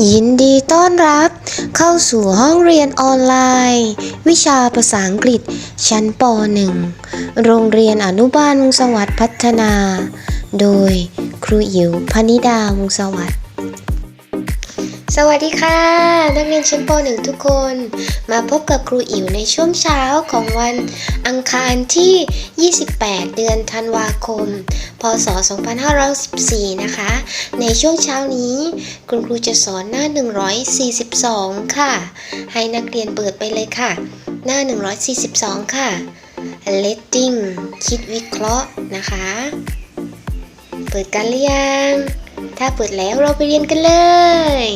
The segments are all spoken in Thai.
ยินดีต้อนรับ เข้าสู่ห้องเรียนออนไลน์ วิชาภาษาอังกฤษ ชั้นป .1 โรงเรียนอนุบาลวงสวัสดิ์พัฒนา โดยครูอิ๋วพนิดาวงสวัสดิ์ สวัสดีค่ะ นักเรียนชั้นป .1 ทุกคน มาพบกับครูอิ๋วในช่วงเช้าของวันอังคารที่ 28 เดือนธันวาคม พศ 2514 นะคะ ในช่วงเช้านี้คุณครูจะสอนหน้า 142 ค่ะ ให้นักเรียนเปิดไปเลยค่ะ หน้า 142 ค่ะ letting คิดวิเคราะห์นะคะ เปิดกันหรือยัง ถ้าเปิดแล้วเราไปเรียนกันเลย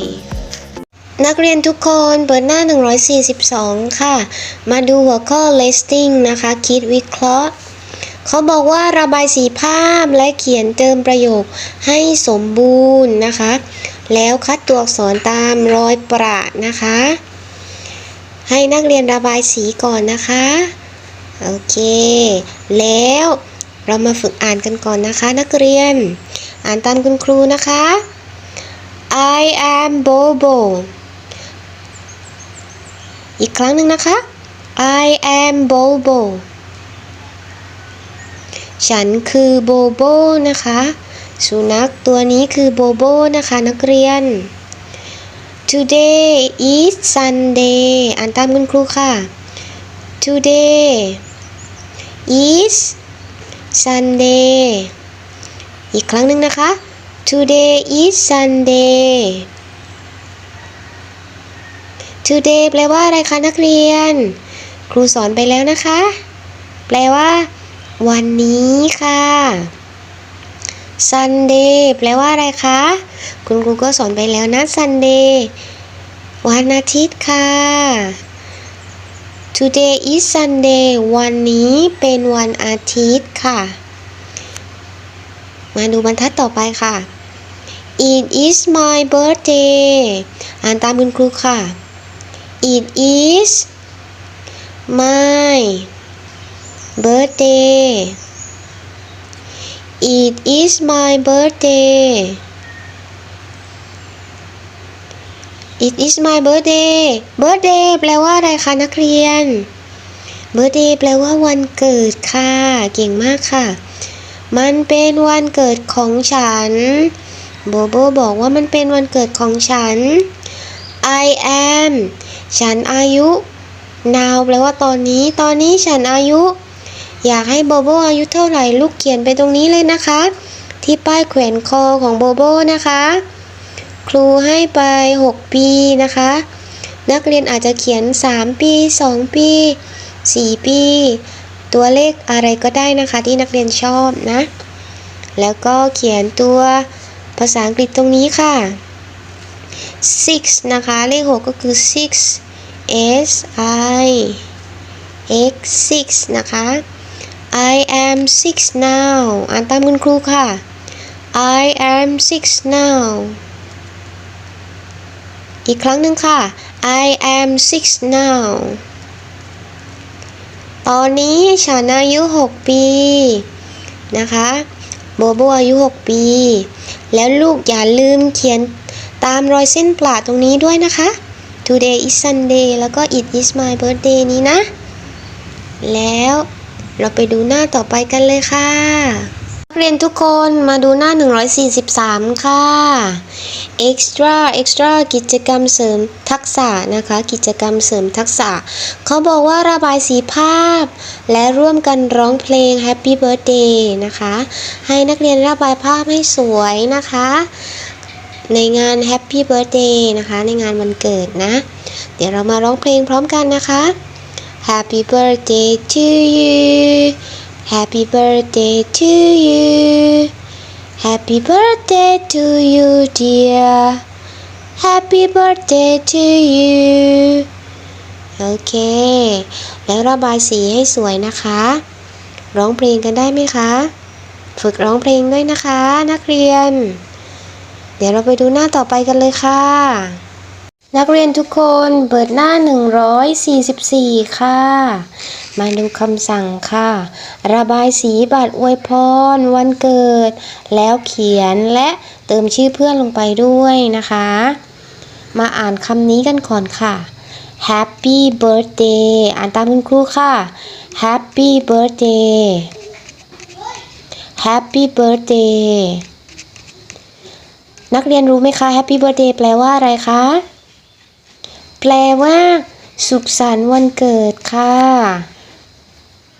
นักเรียนทุกคนเปิดหน้า 142 ค่ะ มาดูหัวข้อ listing นะคะ คิดวิเคราะห์ เขาบอกว่าระบายสีภาพและเขียนเติมประโยคให้สมบูรณ์นะคะ แล้วคัดตัวอักษรตามรอยประนะคะ ให้นักเรียนระบายสีก่อนนะคะ โอเค แล้วเรามาฝึกอ่านกันก่อนนะคะ นักเรียน อ่านตามคุณครูนะคะ I am Bobo อีกครั้งหนึ่งนะคะ I am Bobo ฉันคือโบโบนะคะ สุนัขตัวนี้คือโบโบนะคะนักเรียน Today is Sunday อ่านตามคุณครูค่ะ Today is Sunday อีกครั้งหนึ่งนะคะ Today is Sunday Today แปลว่าอะไรคะนักเรียน ครูสอนไปแล้วนะคะ แปลว่า วันนี้ค่ะ Sunday แปลว่าอะไรคะ คุณครูก็สอนไปแล้วนะ Sunday วันอาทิตย์ค่ะ Today is Sunday วันนี้เป็นวันอาทิตย์ค่ะ มาดูบรรทัดต่อไปค่ะ It is my birthday อ่านตามคุณครูค่ะ It is my birthday It is my birthday It is my birthday birthday แปลว่าอะไรคะนักเรียน birthday แปลว่าวันเกิดค่ะ เก่งมากค่ะ มันเป็นวันเกิดของฉัน โบโบบอกว่ามันเป็นวันเกิดของฉัน I am ฉันอายุ now แปลว่าตอนนี้ ตอนนี้ฉันอายุ อยากให้โบโบอายุเท่าไหร่ลูกเขียนไปตรงนี้เลยนะคะ ที่ป้ายแขวนคอของโบโบนะคะ ครูให้ไป 6 ปีนะคะ นักเรียนอาจจะเขียน 3 ปี 2 ปี 4 ปี ตัวเลขอะไรก็ได้นะคะที่นักเรียนชอบนะ แล้วก็เขียนตัวภาษาอังกฤษตรงนี้ค่ะ six นะคะ เลข 6 ก็คือ six s i x six นะคะ I am six now อ่านตามคุณครูค่ะ I am six now อีกครั้งหนึ่งค่ะ I am six now ตอนนี้ฉันอายุ 6 ปี นะคะโบโบอายุ 6 ปี แล้วลูกอย่าลืมเขียนตามรอยเส้นปลาตรงนี้ด้วยนะคะ Today is Sunday แล้วก็ It is my birthday นี้นะ แล้วเราไปดูหน้าต่อไปกันเลยค่ะ เรียนทุกคนมาดูหน้า 143 ค่ะ extra extra กิจกรรมเสริมทักษะนะคะ กิจกรรมเสริมทักษะ เขาบอกว่าระบายสีภาพ และร่วมกันร้องเพลง Happy Birthday นะคะ ให้นักเรียนระบายภาพให้สวยนะคะ ในงาน Happy Birthday นะคะ ในงานวันเกิดนะ เดี๋ยวเรามาร้องเพลงพร้อมกันนะคะ Happy birthday to you Happy birthday to you Happy birthday to you dear Happy birthday to you โอเค แล้วระบายสีให้สวยนะคะ ร้องเพลงกันได้ไหมคะ ฝึกร้องเพลงด้วยนะคะ นักเรียน เดี๋ยวเราไปดูหน้าต่อไปกันเลยค่ะ นักเรียนทุกคนเปิดหน้า 144 ค่ะ มาดูคำสั่งค่ะ ระบายสีบัตรอวยพร วันเกิด แล้วเขียนและเติมชื่อเพื่อนลงไปด้วยนะคะ มาอ่านคำนี้กันก่อนค่ะ Happy birthday อ่านตามคุณครูค่ะ Happy birthday Happy birthday นักเรียนรู้ไหมคะ Happy birthday แปลว่าอะไรคะ แปลว่า สุขสันต์วันเกิดค่ะ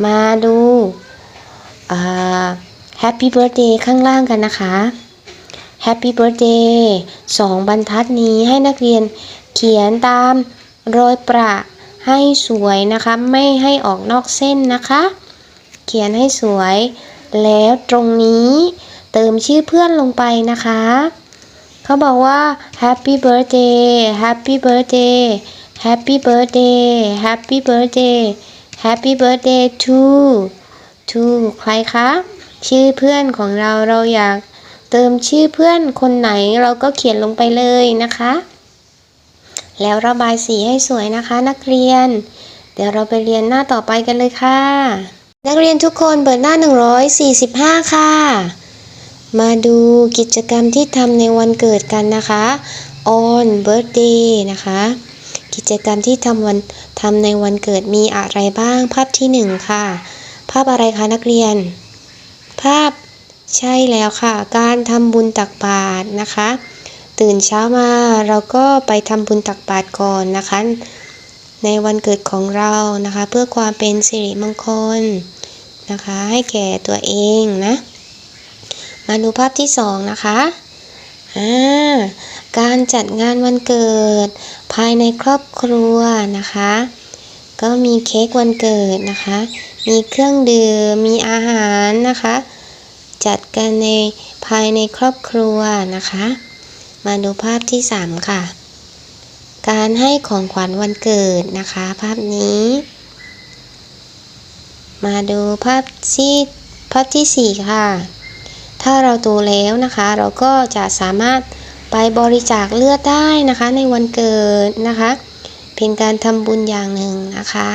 มาดูอ่า Happy birthday ข้างล่างกันนะคะ Happy birthday สองบรรทัดนี้ให้นักเรียนเขียนตามรอยประให้สวยนะคะ ไม่ให้ออกนอกเส้นนะคะ เขียนให้สวย แล้วตรงนี้เติมชื่อเพื่อนลงไปนะคะ เขาบอกว่า Happy birthday Happy birthday Happy birthday Happy birthday Happy birthday to to ใครคะ ชื่อเพื่อนของเราเราอยากเติมชื่อเพื่อนคนไหนเราก็เขียนลงไปเลยนะคะ แล้วระบายสีให้สวยนะคะนักเรียน เดี๋ยวเราไปเรียนหน้าต่อไปกันเลยค่ะ นักเรียนทุกคนเปิดหน้า 145 ค่ะ มาดูกิจกรรมที่ทำในวันเกิดกันนะคะ on birthday นะคะ กิจกรรมที่ทำวันทำในวันเกิดมีอะไรบ้าง ภาพที่หนึ่งค่ะ ภาพอะไรคะนักเรียน ภาพใช่แล้วค่ะ การทำบุญตักบาตรนะคะ ตื่นเช้ามาเราก็ไปทำบุญตักบาตรก่อนนะคะ ในวันเกิดของเรานะคะ เพื่อความเป็นสิริมงคลนะคะ ให้แก่ตัวเองนะ มาดูภาพที่สองนะคะอ่าการจัดงานวันเกิด ภายในครอบครัวนะคะ ก็มีเค้กวันเกิดนะคะ มีเครื่องดื่มมีอาหารนะคะ จัดกันในภายในครอบครัวนะคะ มาดูภาพที่3ค่ะ การให้ของขวัญวันเกิดนะคะ ภาพนี้ มาดูภาพที่ภาพที่4ค่ะ ถ้าเราโตแล้วนะคะ เราก็จะสามารถไปบริจาคเลือดได้นะคะ ในวันเกิดนะคะ เป็นการทำบุญอย่างหนึ่งนะคะ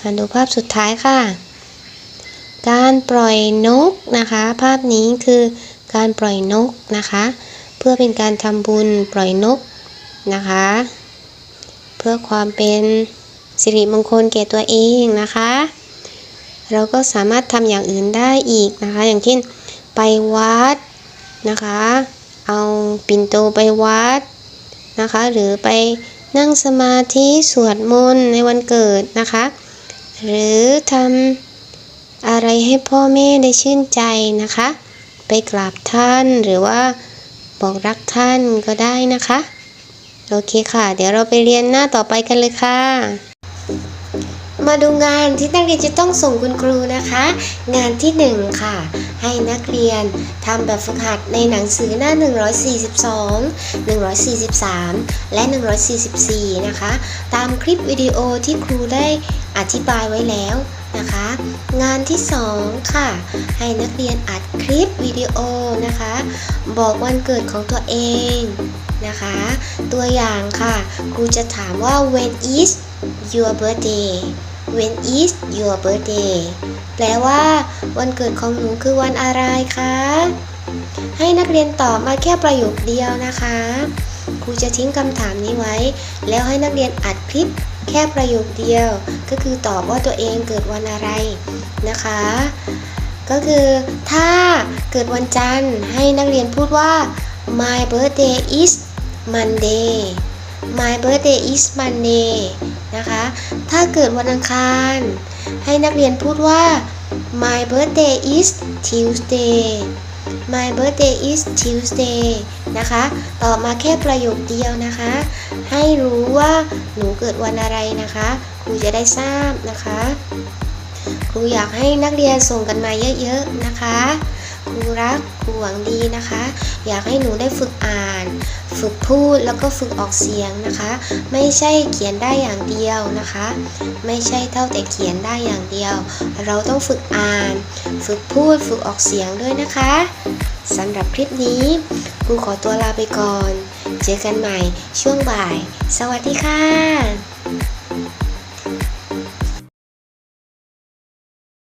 มาดูภาพสุดท้ายค่ะ การปล่อยนกนะคะ ภาพนี้คือการปล่อยนกนะคะ เพื่อเป็นการทำบุญปล่อยนกนะคะ เพื่อความเป็นสิริมงคลแก่ตัวเองนะคะ เราก็สามารถทำอย่างอื่นได้อีกนะคะ อย่างเช่น ไปวัดนะคะ เอาปิ่นโตไปวัดนะคะ หรือไปนั่งสมาธิสวดมนต์ในวันเกิดนะคะ หรือทำอะไรให้พ่อแม่ได้ชื่นใจนะคะ ไปกราบท่านหรือว่าบอกรักท่านก็ได้นะคะ โอเคค่ะ เดี๋ยวเราไปเรียนหน้าต่อไปกันเลยค่ะ มาดูงานที่นักเรียนจะต้องส่งคุณครูนะคะ งานที่ 1 ค่ะ ให้นักเรียนทำแบบฝึกหัดในหนังสือหน้า 142 143 และ 144 นะคะ ตามคลิปวิดีโอที่ครูได้อธิบายไว้แล้วนะคะ งานที่ 2 ค่ะ ให้นักเรียนอัดคลิปวิดีโอนะคะ บอกวันเกิดของตัวเองนะคะ ตัวอย่างค่ะ ครูจะถามว่า when is your birthday when is your birthday แปลว่า วันเกิดของหนูคือวันอะไรคะ ให้นักเรียนตอบมาแค่ประโยคเดียวนะคะ ครูจะทิ้งคำถามนี้ไว้ แล้วให้นักเรียนอัดคลิปแค่ประโยคเดียว ก็คือตอบว่าตัวเองเกิดวันอะไรนะคะ ก็คือถ้าเกิดวันจันทร์ให้นักเรียนพูดว่า my birthday is Monday my birthday is Monday นะคะ ถ้าเกิดวันอังคาร ให้นักเรียนพูดว่า my birthday is Tuesday my birthday is Tuesday นะคะตอบมาแค่ประโยคเดียวนะคะ ให้รู้ว่าหนูเกิดวันอะไรนะคะ ครูจะได้ทราบนะคะ ครูอยากให้นักเรียนส่งกันมาเยอะๆนะคะ ครูรัก ครูหวังดีนะคะ อยากให้หนูได้ฝึกอ่าน ฝึกพูดแล้วก็ฝึกออกเสียงนะคะ ไม่ใช่เขียนได้อย่างเดียวนะคะ ไม่ใช่เท่าแต่เขียนได้อย่างเดียว เราต้องฝึกอ่าน ฝึกพูดฝึกออกเสียงด้วยนะคะสำหรับคลิปนี้ครูขอตัวลาไปก่อน เจอกันใหม่ช่วงบ่าย สวัสดีค่ะ